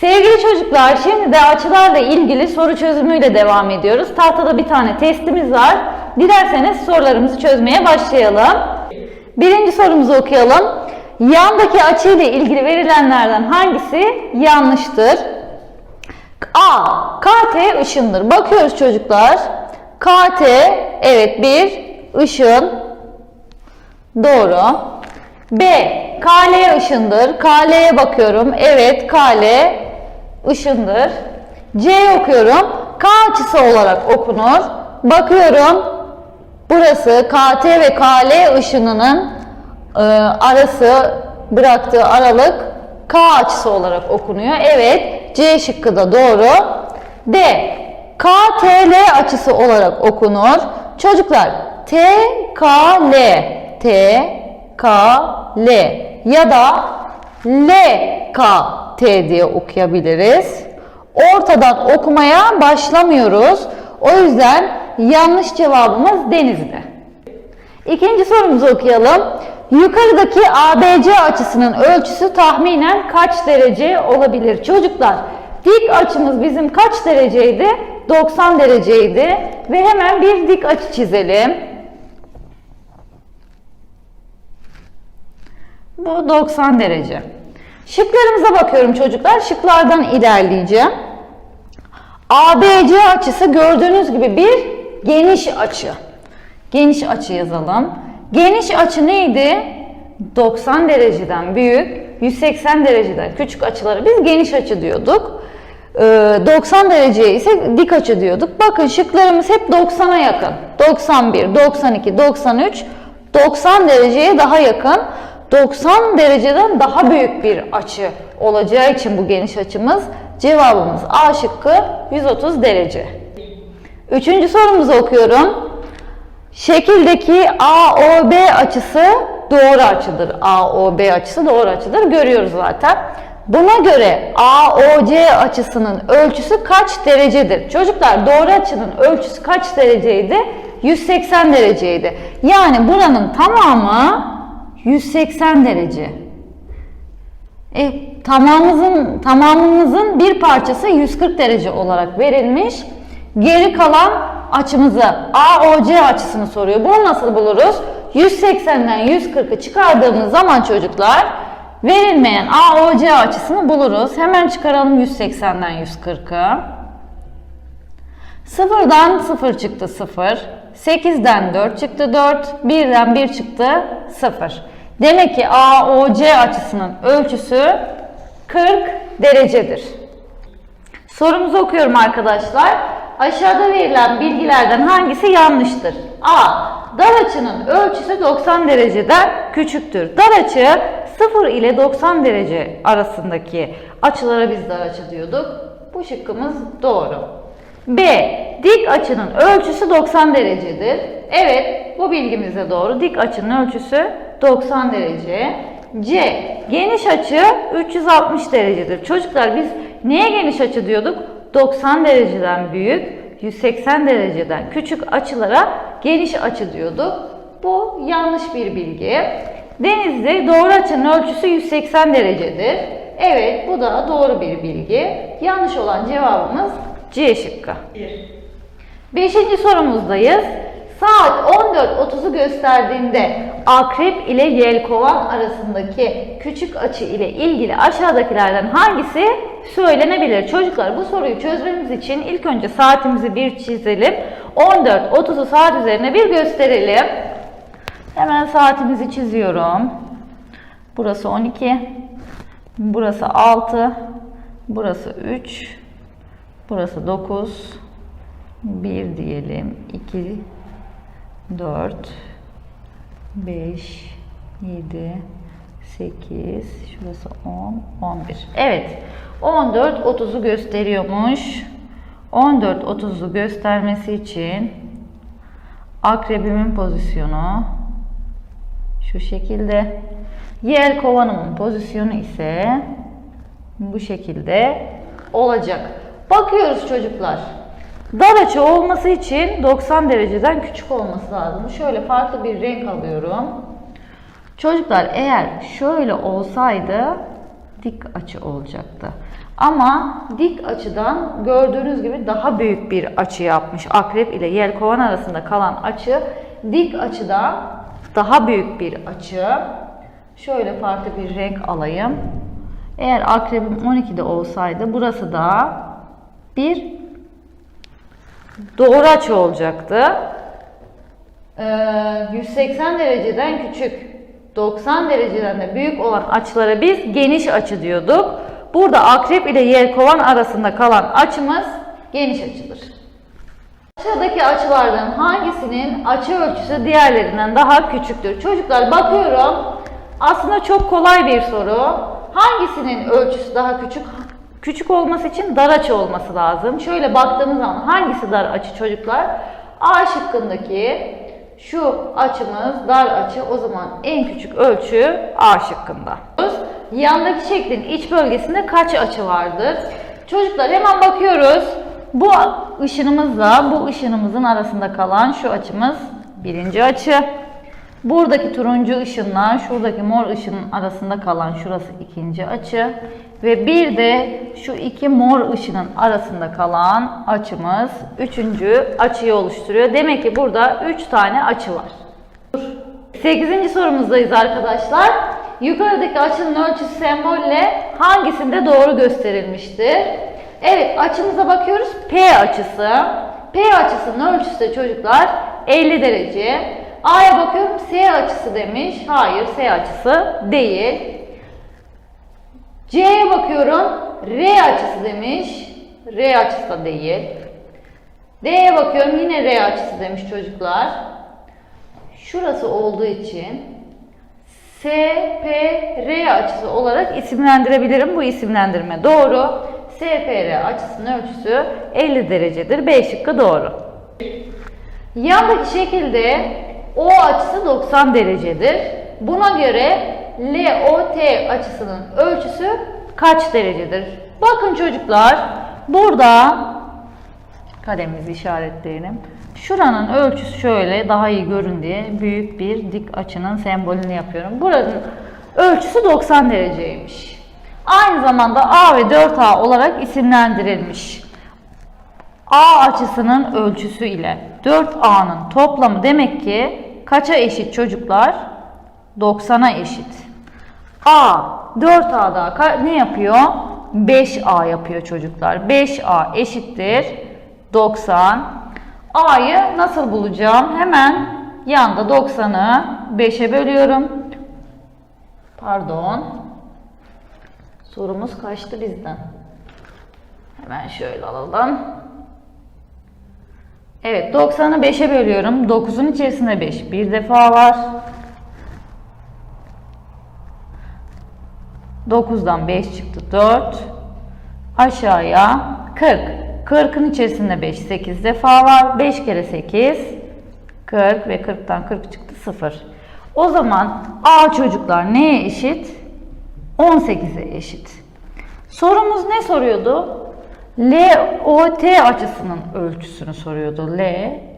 Sevgili çocuklar şimdi de açılarla ilgili soru çözümüyle devam ediyoruz. Tahtada bir tane testimiz var. Dilerseniz sorularımızı çözmeye başlayalım. Birinci sorumuzu okuyalım. Yandaki açı ile ilgili verilenlerden hangisi yanlıştır? A. KT ışındır. Bakıyoruz çocuklar. KT evet bir ışın. Doğru. B. KL ışındır. KL'ye bakıyorum. Evet KL ışındır. C okuyorum. K açısı olarak okunur. Bakıyorum. Burası KT ve KL ışınının e, arası bıraktığı aralık K açısı olarak okunuyor. Evet. C şıkkı da doğru. D. KTL açısı olarak okunur. Çocuklar TKL TKL ya da LKT diye okuyabiliriz. Ortadan okumaya başlamıyoruz. O yüzden yanlış cevabımız denizde. İkinci sorumuzu okuyalım. Yukarıdaki ABC açısının ölçüsü tahminen kaç derece olabilir? Çocuklar dik açımız bizim kaç dereceydi? 90 dereceydi. Ve hemen bir dik açı çizelim. Bu 90 derece. Şıklarımıza bakıyorum çocuklar. Şıklardan ilerleyeceğim. ABC açısı gördüğünüz gibi bir geniş açı. Geniş açı yazalım. Geniş açı neydi? 90 dereceden büyük, 180 dereceden küçük açıları biz geniş açı diyorduk. Ee, 90 dereceye ise dik açı diyorduk. Bakın şıklarımız hep 90'a yakın. 91, 92, 93, 90 dereceye daha yakın. 90 dereceden daha büyük bir açı olacağı için bu geniş açımız cevabımız A şıkkı 130 derece. Üçüncü sorumuzu okuyorum. Şekildeki AOB açısı doğru açıdır. AOB açısı doğru açıdır. Görüyoruz zaten. Buna göre AOC açısının ölçüsü kaç derecedir? Çocuklar doğru açının ölçüsü kaç dereceydi? 180 dereceydi. Yani buranın tamamı 180 derece. E, tamamımızın, tamamımızın bir parçası 140 derece olarak verilmiş. Geri kalan açımızı AOC açısını soruyor. Bunu nasıl buluruz? 180'den 140'ı çıkardığımız zaman çocuklar verilmeyen AOC açısını buluruz. Hemen çıkaralım 180'den 140'ı. Sıfırdan 0 çıktı 0. 8'den 4 çıktı 4. 1'den 1 çıktı 0. Demek ki AOC açısının ölçüsü 40 derecedir. Sorumuzu okuyorum arkadaşlar. Aşağıda verilen bilgilerden hangisi yanlıştır? A. Dar açının ölçüsü 90 dereceden küçüktür. Dar açı 0 ile 90 derece arasındaki açılara biz dar açı diyorduk. Bu şıkkımız doğru. B. Dik açının ölçüsü 90 derecedir. Evet, bu bilgimiz de doğru. Dik açının ölçüsü 90 derece. C. Geniş açı 360 derecedir. Çocuklar biz neye geniş açı diyorduk? 90 dereceden büyük, 180 dereceden küçük açılara geniş açı diyorduk. Bu yanlış bir bilgi. Denizde doğru açının ölçüsü 180 derecedir. Evet, bu da doğru bir bilgi. Yanlış olan cevabımız C şıkkı. Beşinci sorumuzdayız. Saat 14.30'u gösterdiğinde akrep ile yelkovan arasındaki küçük açı ile ilgili aşağıdakilerden hangisi söylenebilir? Çocuklar bu soruyu çözmemiz için ilk önce saatimizi bir çizelim. 14.30'u saat üzerine bir gösterelim. Hemen saatimizi çiziyorum. Burası 12. Burası 6. Burası 3. Burası 9. 1 diyelim. 2 4 5 7 8 şurası 10 11. Evet. 14 30'u gösteriyormuş. 14 30'u göstermesi için akrebimin pozisyonu şu şekilde. Yel kovanımın pozisyonu ise bu şekilde olacak. Bakıyoruz çocuklar. Dar açı olması için 90 dereceden küçük olması lazım. Şöyle farklı bir renk alıyorum. Çocuklar eğer şöyle olsaydı dik açı olacaktı. Ama dik açıdan gördüğünüz gibi daha büyük bir açı yapmış. Akrep ile yelkovan arasında kalan açı dik açıdan daha büyük bir açı. Şöyle farklı bir renk alayım. Eğer akrebim 12'de olsaydı burası da bir doğru açı olacaktı. Ee, 180 dereceden küçük, 90 dereceden de büyük olan açılara biz geniş açı diyorduk. Burada akrep ile yelkovan arasında kalan açımız geniş açıdır. Aşağıdaki açılardan hangisinin açı ölçüsü diğerlerinden daha küçüktür? Çocuklar bakıyorum. Aslında çok kolay bir soru. Hangisinin ölçüsü daha küçük? Küçük olması için dar açı olması lazım. Şöyle baktığımız zaman hangisi dar açı çocuklar? A şıkkındaki şu açımız dar açı. O zaman en küçük ölçü A şıkkında. Yandaki şeklin iç bölgesinde kaç açı vardır? Çocuklar hemen bakıyoruz. Bu ışınımızla bu ışınımızın arasında kalan şu açımız birinci açı. Buradaki turuncu ışınla şuradaki mor ışının arasında kalan şurası ikinci açı. Ve bir de şu iki mor ışının arasında kalan açımız üçüncü açıyı oluşturuyor. Demek ki burada üç tane açı var. Sekizinci sorumuzdayız arkadaşlar. Yukarıdaki açının ölçüsü sembolle hangisinde doğru gösterilmiştir? Evet açımıza bakıyoruz. P açısı. P açısının ölçüsü de çocuklar 50 derece. A'ya bakıyorum S açısı demiş. Hayır S açısı değil. C'ye bakıyorum. R açısı demiş. R açısı da değil. D'ye bakıyorum yine R açısı demiş çocuklar. Şurası olduğu için S, P, R açısı olarak isimlendirebilirim. Bu isimlendirme doğru. S, P, R açısının ölçüsü 50 derecedir. B şıkkı doğru. Yandaki şekilde O açısı 90 derecedir. Buna göre LOT açısının ölçüsü kaç derecedir? Bakın çocuklar burada kalemimizi işaretleyelim. Şuranın ölçüsü şöyle daha iyi görün diye büyük bir dik açının sembolünü yapıyorum. Buranın ölçüsü 90 dereceymiş. Aynı zamanda A ve 4A olarak isimlendirilmiş. A açısının ölçüsü ile 4A'nın toplamı demek ki kaça eşit çocuklar? 90'a eşit. A 4A'da ka- ne yapıyor? 5A yapıyor çocuklar. 5A eşittir 90. A'yı nasıl bulacağım? Hemen yanda 90'ı 5'e bölüyorum. Pardon. Sorumuz kaçtı bizden? Hemen şöyle alalım. Evet 90'ı 5'e bölüyorum. 9'un içerisinde 5 bir defa var. 9'dan 5 çıktı 4. Aşağıya 40. 40'ın içerisinde 5 8 defa var. 5 kere 8 40 ve 40'tan 40 çıktı 0. O zaman A çocuklar neye eşit? 18'e eşit. Sorumuz ne soruyordu? LOT açısının ölçüsünü soruyordu.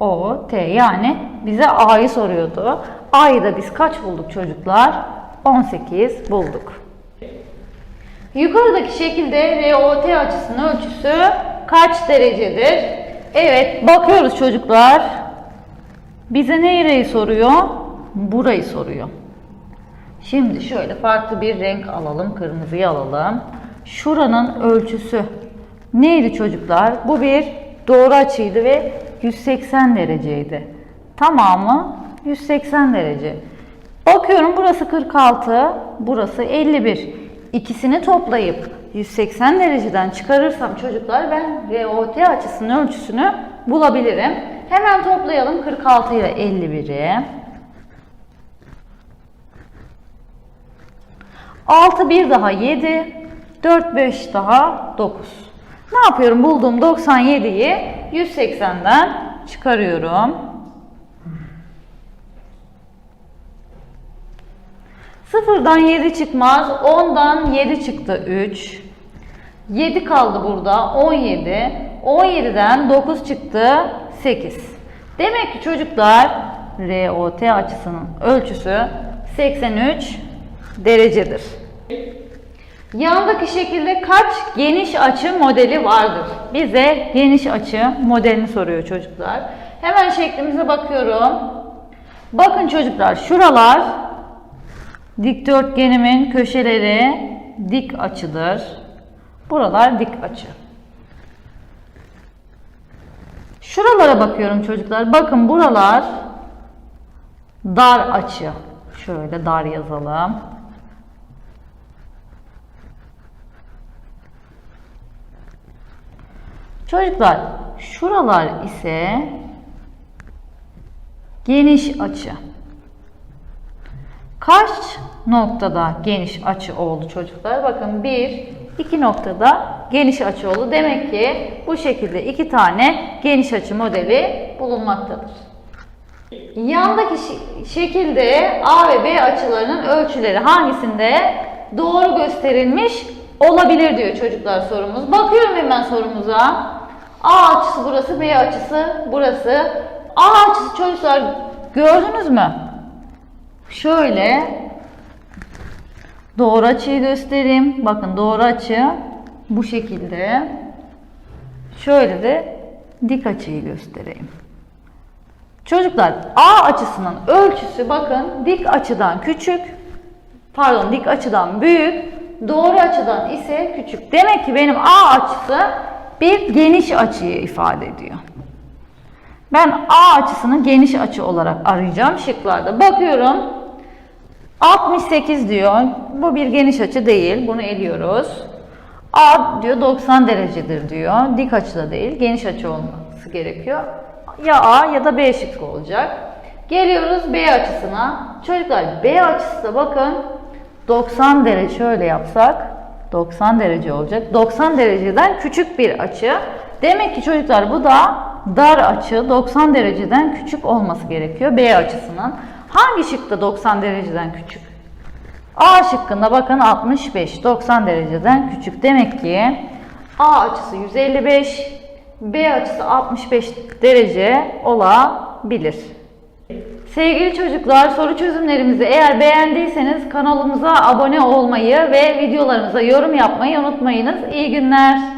LOT yani bize A'yı soruyordu. A'yı da biz kaç bulduk çocuklar? 18 bulduk. Yukarıdaki şekilde ROT açısının ölçüsü kaç derecedir? Evet bakıyoruz çocuklar. Bize nereyi soruyor? Burayı soruyor. Şimdi şöyle farklı bir renk alalım. Kırmızıyı alalım. Şuranın ölçüsü neydi çocuklar? Bu bir doğru açıydı ve 180 dereceydi. Tamamı 180 derece. Bakıyorum burası 46, burası 51. İkisini toplayıp 180 dereceden çıkarırsam çocuklar ben ROT açısının ölçüsünü bulabilirim. Hemen toplayalım 46 ile 51'i. 6 bir daha 7, 4 5 daha 9. Ne yapıyorum? Bulduğum 97'yi 180'den çıkarıyorum. Sıfırdan 7 çıkmaz. 10'dan 7 çıktı 3. 7 kaldı burada 17. 17'den 9 çıktı 8. Demek ki çocuklar ROT açısının ölçüsü 83 derecedir. Yandaki şekilde kaç geniş açı modeli vardır? Bize geniş açı modelini soruyor çocuklar. Hemen şeklimize bakıyorum. Bakın çocuklar şuralar dikdörtgenimin köşeleri dik açıdır. Buralar dik açı. Şuralara bakıyorum çocuklar. Bakın buralar dar açı. Şöyle dar yazalım. Çocuklar şuralar ise geniş açı. Kaç noktada geniş açı oldu çocuklar? Bakın bir, iki noktada geniş açı oldu. Demek ki bu şekilde iki tane geniş açı modeli bulunmaktadır. Yandaki şekilde A ve B açılarının ölçüleri hangisinde doğru gösterilmiş olabilir diyor çocuklar sorumuz. Bakıyorum hemen sorumuza. A açısı burası, B açısı burası. A açısı çocuklar gördünüz mü? Şöyle doğru açıyı göstereyim. Bakın doğru açı bu şekilde. Şöyle de dik açıyı göstereyim. Çocuklar A açısının ölçüsü bakın dik açıdan küçük, pardon dik açıdan büyük, doğru açıdan ise küçük. Demek ki benim A açısı bir geniş açıyı ifade ediyor. Ben A açısını geniş açı olarak arayacağım şıklarda. Bakıyorum 68 diyor. Bu bir geniş açı değil. Bunu eliyoruz. A diyor 90 derecedir diyor. Dik açıda değil. Geniş açı olması gerekiyor. Ya A ya da B şıkkı olacak. Geliyoruz B açısına. Çocuklar B açısı da bakın 90 derece şöyle yapsak 90 derece olacak. 90 dereceden küçük bir açı. Demek ki çocuklar bu da dar açı 90 dereceden küçük olması gerekiyor B açısının. Hangi şıkta 90 dereceden küçük? A şıkkında bakın 65 90 dereceden küçük. Demek ki A açısı 155, B açısı 65 derece olabilir. Sevgili çocuklar soru çözümlerimizi eğer beğendiyseniz kanalımıza abone olmayı ve videolarımıza yorum yapmayı unutmayınız. İyi günler.